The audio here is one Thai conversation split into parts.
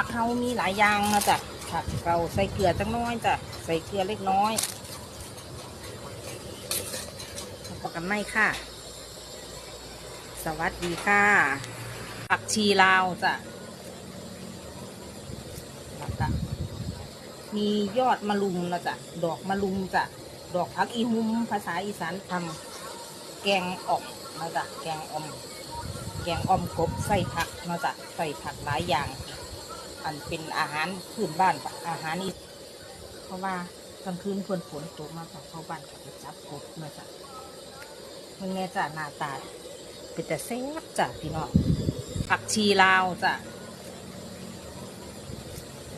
ผักเฮามีหลายอย่างนะจ๊ะผักเราใส่เกลือจังน้อยจ้ะใส่เกลือเล็กน้อยพบกันไหมค่ะ สวัสดีค่ะ ผักชีลาวจ้ะแล้วก็มียอดมะลุมนะจ๊ะดอกมะลุมจ้ะดอกผักอีหุมภาษาอีสานทำแกงออมนะจ๊ะแกงอมแกงอมกบใส่ผักนะจ๊ะใส่ผักหลายอย่าง อันเป็นอาหารพื้นบ้านอาหารอีเพราะว่ากลางคืนฝนฝนตกมาจากเข้าบ้านก็ไปจับกบเนาะจ๊ะมึงแน่จ้ะหน้าตาเป็นแต่แซ่บจ้ะพี่น้องผักชีลาวจ้ะ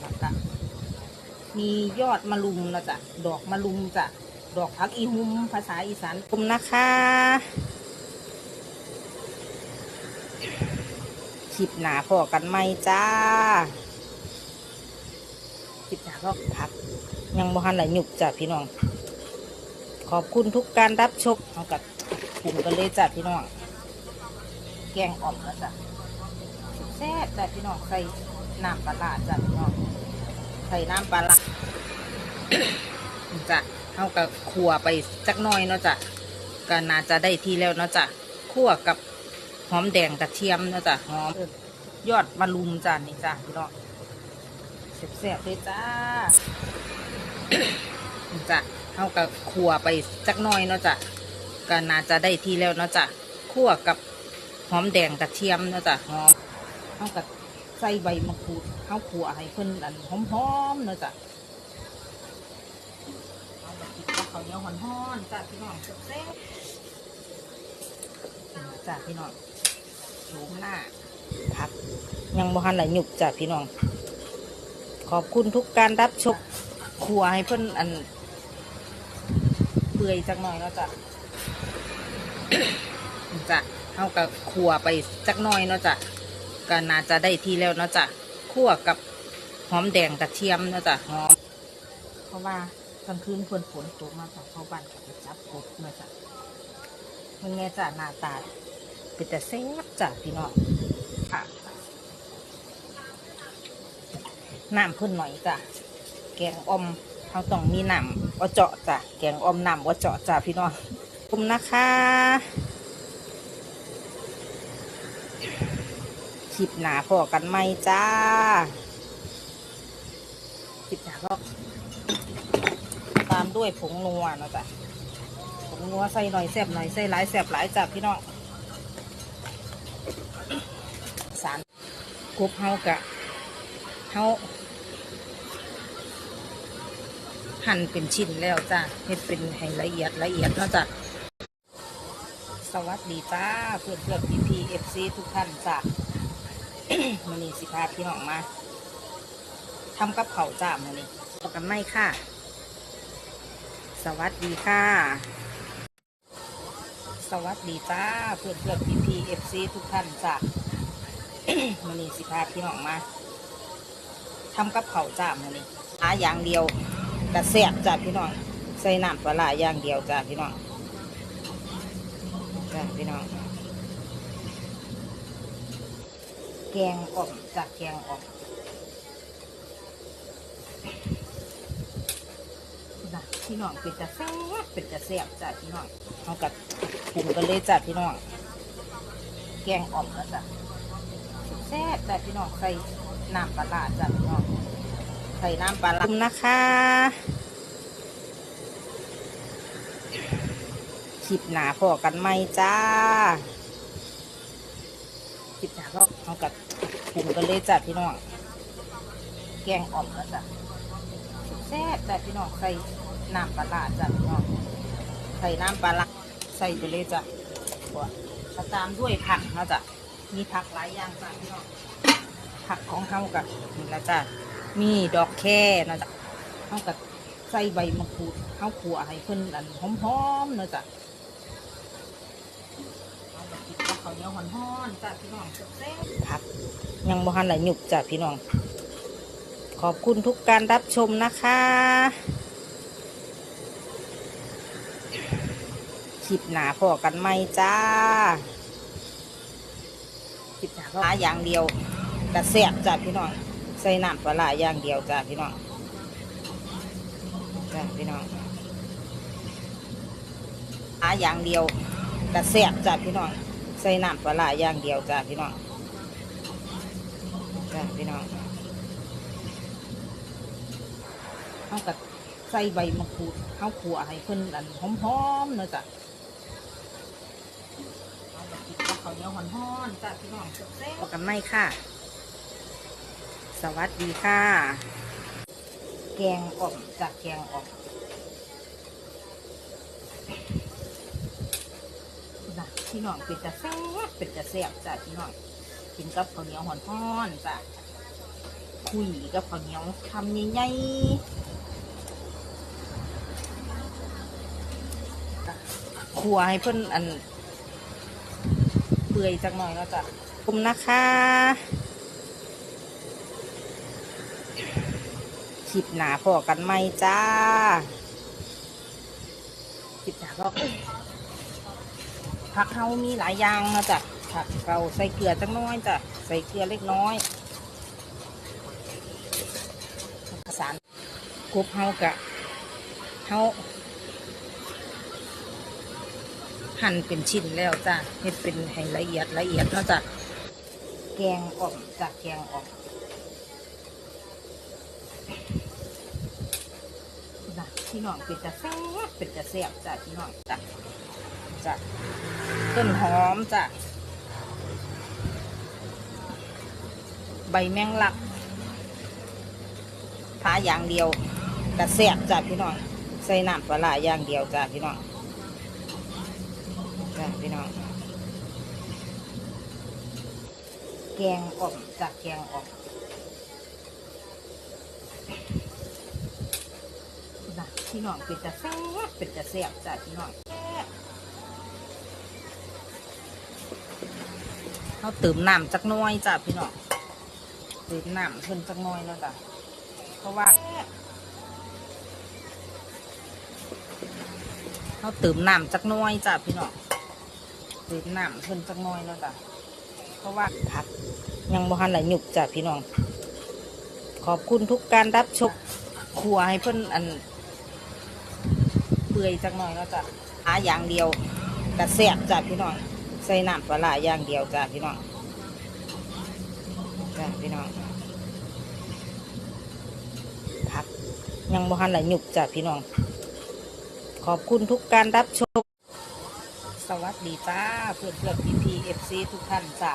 แล้วก็มียอดมะลุมนะจ๊ะดอกมะลุมจ้ะดอกผักอีหุมภาษาอีสานคุมนะคะคลิปหนาพอกันไหมจ้า คลิปหนาก็พัก ยังบ่ทันไหลหยุกจ้ะพี่น้อง ขอบคุณทุกการรับชมเอากับกลุ่มกันเลยจ้ะพี่น้อง แกงอ่อมแล้วจ้ะแซ่บจ้ะพี่น้องใส่น้ำปลาจ้ะพี่น้องใส่น้ำปลาจ้ะเอากับขัวไปจักหน้อยเนาะจ้ะก็น่าจะได้ทีแล้วเนาะจ้ะคั่วกับหอมแดงกระเทียมเนาะจ๊ะหอมยอดมะลุมจ้านี่จ้าพี่น้อง แซ่บๆเลยจ้าจ้ะเอากับขัวไปจักหน้อยเนาะจ้ะก็น่าจะได้ที่แล้วเนาะจ้ะคั่วกับหอมแดงกระเทียมเนาะจ้ะหอมเอากับใส่ใบมะกรูดเอาขัวให้เพิ่นอันหอมๆเนาะจ้ะเอาแบบกินกับข้าวเหนียวห่อนๆจ้ะพี่น้องแซ่บๆจ้ะพี่น้องโฉมหน้าพักยังบ่ทันไหลหยุกจ้ะพี่น้อง ขอบคุณทุกการรับชมครัวให้เพิ่นอัน เปื่อยจักหน่อยแล้วจ้ะจ้ะเอากับขัวไปจักหน่อยเนาะจ้ะก็น่าจะได้ที่แล้วเนาะจ้ะคั่วกับหอมแดงกระเทียมเนาะจ้ะหอม เพราะว่ากลางคืนฝนฝนตกมาจากเขาบ้านก็ไปจับกบเนาะจ้ะมึงแน่จ้ะหน้าตาเป็นแต่แซ่บจ้ะพี่น้องค่ะ น้ำเพิ่นหน่อยจ้ะแกงอมเขาต้องมีน้ำว่าเจาะจ้ะแกงอมน้ำว่าเจาะจ้ะพี่น้องคุณนะคะคลิปหนาพอกันไหมจ้าคลิปหนาก็ตามด้วยผงนัวนะจ้ะผงนัวใส่หน่อยแซ่บหน่อยใส่หลายแซ่บหลายจ้ะพี่น้องสารกบเฮากะเฮา หั่นเป็นชิ้นแล้วจ้ะเฮ็ดเป็นให้ละเอียดละเอียดเนาะจ้ะสวัสดีจ้าเพื่อนเพื่อนพีพีเอฟซีทุกท่านจ้ะมื้อนี้สิพาพี่น้องมาทำกับเขาจ้ามื้อนี้ต่อกันไหมค่ะสวัสดีค่ะสวัสดีจ้าเพื่อนเพื่อนพีพีเอฟซีทุกท่านจ้ะมันนี่สิพาพี่น้องมาทำกับเขาจ้ามันนี่หาอย่างเดียว กระแสบจ้าพี่น้อง ใส่น้ำปลาอย่างเดียวจ้าพี่น้อง จ้าพี่น้อง แกงอ่อมจ้าแกงอ่อมจ้ะพี่น้องเป็นจะแซ่บเป็นจะแซ่บจ้าพี่น้องเอากับปรุงกันเลยจ้าพี่น้อง แกงอ่อมแล้วจ้ะแซ่บแต่พี่น้องใส่น้ำปลาร้าจ้ะพี่น้อง ใส่น้ำปลาร้าขอบคุณนะคะคลิปหนาพอกันไหมจ้าคลิปหนาก็เอากับปรุงกันเลยจ้ะพี่น้องแกงอ่อมแล้วจ้ะแซ่บแต่พี่น้องใส่น้ำปลาร้าจ้ะพี่น้องใส่น้ำปลาร้าใส่ไปเลยจ้ะก่อนแล้วตามด้วยผักนะจ้ะมีผักหลายอย่างจ้ะพี่น้องผักของเฮากับนี่ละจ้ะ มีดอกแค่นะจ๊ะเฮากับใส่ใบมะกรูดเฮาขัวให้เพิ่นอันหอมๆเนาะจ้ะเอาแบบกินกับข้าวเหนียวฮ้อนๆจ้ะพี่น้องแซ่บๆผักยังบ่ทันไหลหยุกจ้ะพี่น้อง ขอบคุณทุกการรับชมนะคะคลิปหนาพอกันไหมจ้าคิดหาก็หาอย่างเดียวกระแสบจ้ะพี่น้อง ใส่น้ำปลาร้าอย่างเดียวจ้าพี่น้องจ้าพี่น้องอาอย่างเดียวกระแสบจ้าพี่น้องใส่น้ำปลาร้าอย่างเดียวจ้าพี่น้องจ้าพี่น้องเอากับใส่ใบมะกรูดข้าวขัวให้เพิ่นอันหอมๆเนอะจ้ะเอาแบบกินกับข้าวเหนียวห่อนๆจ้าพี่น้องแซ่บๆกันไหมค่ะ สวัสดีค่ะ แกงอ่อมจากแกงอ่อมนะพี่น้องเป็นจะแซ่บเป็นจะแซ่บจ้ะพี่น้องกินกับข้าวเหนียวห่อนๆจ้ะคุยกับข้าวเหนียวทำใหญ่ๆจ้ะขัวให้เพิ่อนอันเปื่อยจักหน่อยแล้วจ้ะคุมนะคะ คลิปหนาพอกันไหมจ้า คลิปหนาก็ผักเขามีหลายอย่างนะจ๊ะผักเราใส่เกลือจักหน้อยจ้ะ ใส่เกลือเล็กน้อยสารกรุบเฮากะเฮาหั่นเป็นชิ้นแล้วจ้ะเฮ็ดเป็นให้ละเอียดละเอียดเนาะจ้ะ แกงอ่อมจ้ะแกงอ่อม นะ พี่น้องเป็นจะแซ่บเป็นจะแซ่บจ้ะพี่น้องจ้ะจ้ะต้นหอมจ้ะใบแมงลักทาอย่างเดียวกระแซ่บจ้ะพี่น้องใส่น้ำปลาร้าอย่างเดียวจ้ะพี่น้องจ้ะพี่น้องแกงอ่อมจ้ะแกงอ่อม นะ พี่น้องเป็นจะแซ่บเป็นจะแซ่บจ้ะพี่น้องเขาเติมน้ำจักน้อยจ้ะพี่น้องเติมน้ำเพิ่นจักน้อยแล้วจ้ะเพราะว่าเขาเติมน้ำจักน้อยจ้ะพี่น้องเติมน้ำเพิ่นจักน้อยแล้วจ้ะเพราะว่าผักยังบ่ทันไหลหยุกจ้ะพี่น้องขอบคุณทุกการรับชมครัวให้เพิ่นอัน ปื่อยจักหน่อยแล้วจ้ะอาอย่างเดียวกระแสบจ้ะพี่น้องใส่น้ำปลาอย่างเดียวจ้ะพี่น้องจ้ะพี่น้องผักยังบ่ทันไหลหยุกจ้ะพี่น้อง ขอบคุณทุกการรับชม สวัสดีจ้าเพื่อนเพื่อนพีพีเอฟซีทุกท่านจ้ะ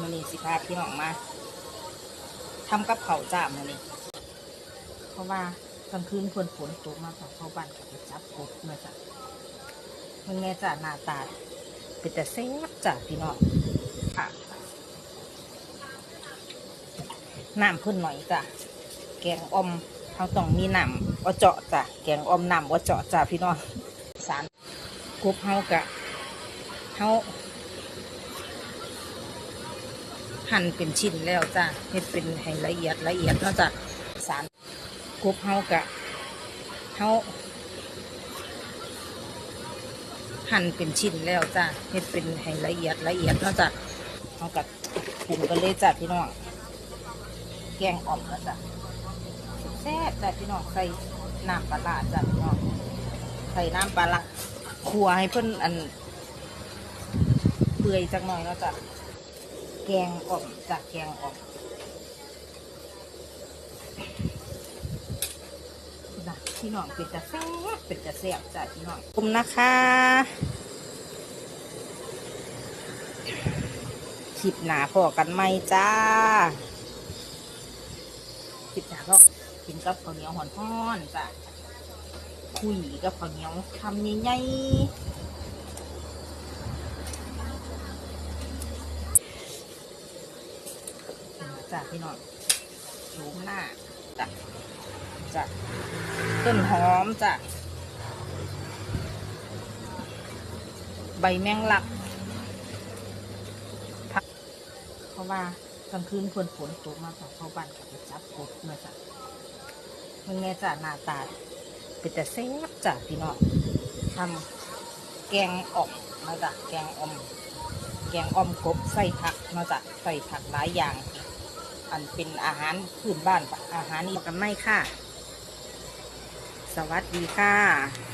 มันนี้สิพาพี่น้องมาทำกับเขาจ้ามันนี้เพราะว่า กลางคืนฝนฝนตกมาจากเข้าบ้านกับไปจับกบมื่อจ้ะมันแน่จ้ะหน้าตาเป็นแต่แซ่บจ้ะพี่น้องค่ะน้ำเพิ่นหน่อยจ้ะแกงอมเขาต้องมีน้ำว่าเจาะจ้ะแกงอมน้ำว่าเจาะจ้ะพี่น้องสารกบเฮากะเฮาหั่นเป็นชิ้นแล้วจ้ะเฮ็ดเป็นให้ละเอียดละเอียดเนาะจ้ะสาร กบเฮากะเฮาหั่นเป็นชิ้นแล้วจ้ะเฮ็ดเป็นให้ละเอียดละเอียดเนาะจ้ะเฮากับปรุงกันเลยจ้ะพี่น้องแกงอ่อมแล้วจ้ะแซ่บจ้ะพี่น้องใส่น้ำปลาร้าจ้ะพี่น้องใส่น้ำปลาร้าขัวให้เพิ่นอันเปื่อยจักหน่อยแล้วจ้ะแกงอ่อมจ้ะแกงอ่อม นะ พี่น้องเป็นจะแซ่บเป็นจะแซ่บจ้ะพี่น้องขอบคุณนะคะคลิปหนาพอกันไหมจ้าคลิปหนาก็กินกับข้าวเหนียวหอนๆจ้ะคุยกับข้าวเหนียวทำใหญ่ๆจ้ะพี่น้องโฉมหน้า จ้ะจ้ะต้นหอมจ้ะใบแมงลักผักเพราะว่ากลางคืนฝนฝนตกมาจากเข้าบ้านกับไปจับกบมื่อจ้ะมันแน่จ้ะหน้าตาเป็นแต่แซ่บจ้ะพี่น้องทำแกงออมมาจ้ะแกงอม แกงอมกบใส่ผักมาจ้ะใส่ผักหลายอย่าง อันเป็นอาหารพื้นบ้านอาหารนี้กันไม่ค่ะ สวัสดีค่ะ